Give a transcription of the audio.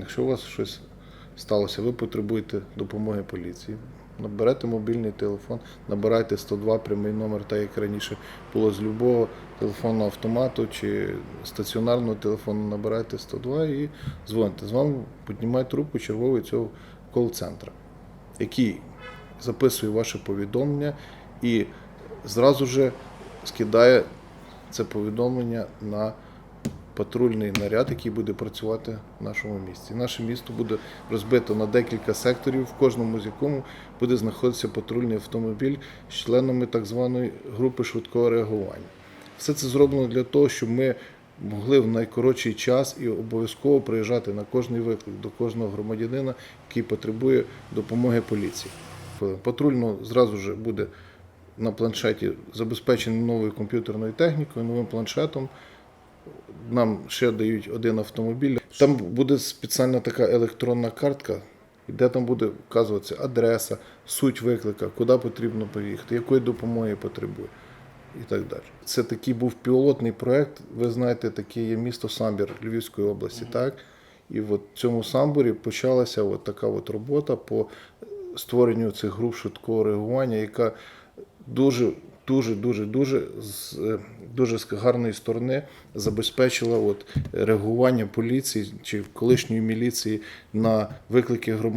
Якщо у вас щось сталося, ви потребуєте допомоги поліції. Наберете мобільний телефон, набирайте 102 прямий номер, так як раніше було з любого телефонного автомату чи стаціонарного телефону, набирайте 102 і дзвоните. З вами піднімає трубку черговий цього кол-центра, який записує ваше повідомлення і зразу же скидає це повідомлення на патрульний наряд, який буде працювати в нашому місті. Наше місто буде розбито на декілька секторів, в кожному з якому буде знаходитися патрульний автомобіль з членами так званої групи швидкого реагування. Все це зроблено для того, щоб ми могли в найкоротший час і обов'язково приїжджати на кожний виклик до кожного громадянина, який потребує допомоги поліції. Патрульно зразу ж буде на планшеті забезпечений новою комп'ютерною технікою, новим планшетом. Нам ще дають один автомобіль. Там буде спеціальна така електронна картка, де там буде вказуватися адреса, суть виклика, куди потрібно поїхати, якої допомоги потребує і так далі. Це такий був пілотний проект. Ви знаєте, таке є місто Самбір Львівської області, так? І от в цьому самбурі почалася от така от робота по створенню цих груп швидкого реагування, яка дуже, дуже, дуже, дуже з е, дуже гарної сторони забезпечила от реагування поліції чи колишньої міліції на виклики громадян.